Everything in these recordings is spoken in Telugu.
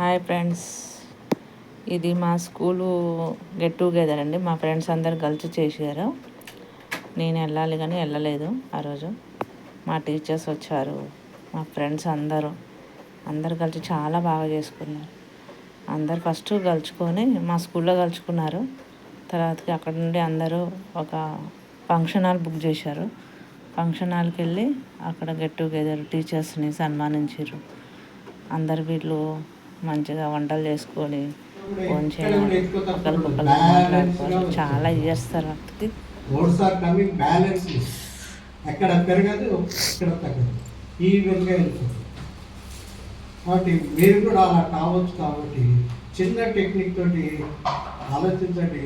Hi friends. ఇది మా స్కూలు గెట్ టుగెదర్ అండి. మా ఫ్రెండ్స్ అందరు కలిసి చేశారు. నేను వెళ్ళాలి కానీ వెళ్ళలేదు ఆ రోజు. మా టీచర్స్ వచ్చారు. మా ఫ్రెండ్స్ అందరూ. అందరు కలిసి చాలా బాగా చేసుకున్నారు. అందరు ఫస్ట్ కలుచుకొని మా స్కూల్లో కలుచుకున్నారు తర్వాతకి అక్కడ నుండి అందరూ ఒక ఫంక్షన్ హాల్ బుక్ చేశారు. ఫంక్షన్ హాల్కి వెళ్ళి అక్కడ గెట్ టుగెదర్ టీచర్స్ని సన్మానించారు. అందరు వీళ్ళు మంచిగా వంటలు చేసుకొని ఫోన్ చేయడం ఒకరు మాట్లాడుకోవడం చాలా ఇయర్స్ తర్వాతకి ఓట్స్ బ్యాలెన్స్ ఎక్కడ పెరగదు ఇక్కడ తగ్గదు. ఈ విధంగా వెళ్ళిపోతుంది కాబట్టి మీరు కూడా అలా కావచ్చు కాబట్టి చిన్న టెక్నిక్ తోటి ఆలోచించండి.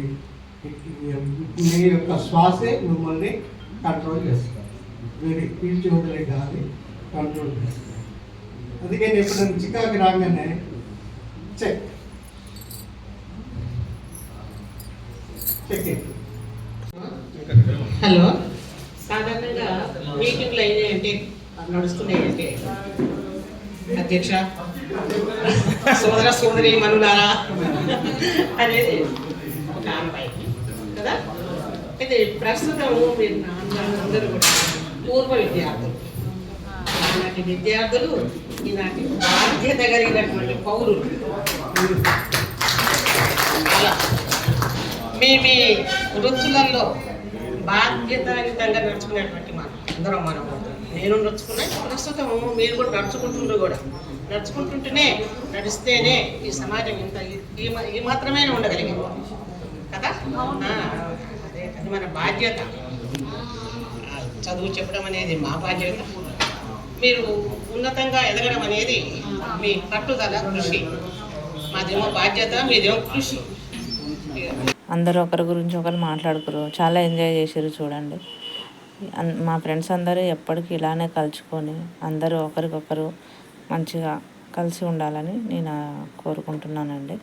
మీ యొక్క శ్వాసే మిమ్మల్ని కంట్రోల్ చేస్తారు మీరు పీల్చి వదిలే గాలి కంట్రోల్ చేస్తారు అందుకే నేను ఎప్పుడైనా చికాకు రాగానే చెక్ చెక్ హలో. సాధారణంగా మీటింగ్లు అయినాయంటే నడుస్తున్నాయంటే అధ్యక్ష. సోదర సోదరి మనులారా. అనేది ఒక అమ్మాయి. కదా? అయితే ప్రస్తుతం మీరు అందరూ కూడా పూర్వ విద్యార్థులు. ఈనాటి విద్యార్థులు ఈనాటి బాధ్యత కలిగినటువంటి పౌరులు. అలా. మీ మీ వృత్తులలో బాధ్యతాయుతంగా నడుచుకునేటువంటి మనం అందరం మనం నేను నడుచుకున్నా ప్రస్తుతం మీరు కూడా నడుచుకుంటుండ్రు కూడా. నడుచుకుంటుంటేనే నడిస్తేనే ఈ సమాజం ఇంత ఈ మాత్రమే ఉండగలిగింది. కదా? అదే అది మన బాధ్యత. చదువు చెప్పడం అనేది మా బాధ్యత. మీరు ఉన్నతంగా ఎదగడం అనేది మీ పట్టుదల కృషి. మాదేమో బాధ్యత మీదేమో కృషి. అందరూ ఒకరి గురించి ఒకరు మాట్లాడుకురు. చాలా ఎంజాయ్ చేసారు చూడండి. మా ఫ్రెండ్స్ అందరూ ఎప్పటికీ ఇలానే కలుసుకొని అందరూ ఒకరికొకరు మంచిగా కలిసి ఉండాలని నేను కోరుకుంటున్నానండి.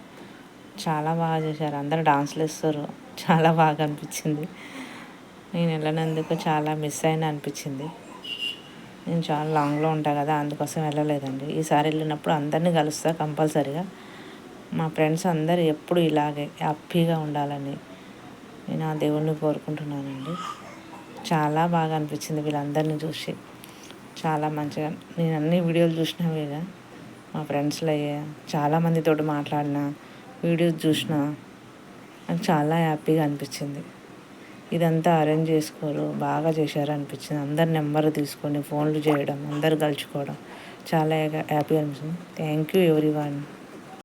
చాలా బాగా చేశారు. అందరూ డాన్స్లు ఇస్తారు చాలా బాగా అనిపించింది. నేను వెళ్ళినందుకు చాలా మిస్ అయిన అనిపించింది. నేను చాలా లాంగ్లో ఉంటా కదా అందుకోసం వెళ్ళలేదండి. ఈసారి వెళ్ళినప్పుడు అందరినీ కలుస్తా కంపల్సరీగా. మా ఫ్రెండ్స్ అందరు ఎప్పుడు ఇలాగే హ్యాపీగా ఉండాలని నేను ఆ దేవుణ్ణి కోరుకుంటున్నానండి. చాలా బాగా అనిపించింది వీళ్ళందరినీ చూసి. చాలా మంచిగా నేను అన్ని వీడియోలు చూసినవిగా మా ఫ్రెండ్స్లో చాలామందితో మాట్లాడిన వీడియోస్ చూసిన నాకు చాలా హ్యాపీగా అనిపించింది. ఇదంతా అరేంజ్ చేసుకోరు. బాగా చేశారు అనిపించింది అందరు నెంబర్ తీసుకొని ఫోన్లు చేయడం అందరు కలుచుకోవడం. చాలా హ్యాపీ అనిపించింది థ్యాంక్ యూ ఎవ్రీ వన్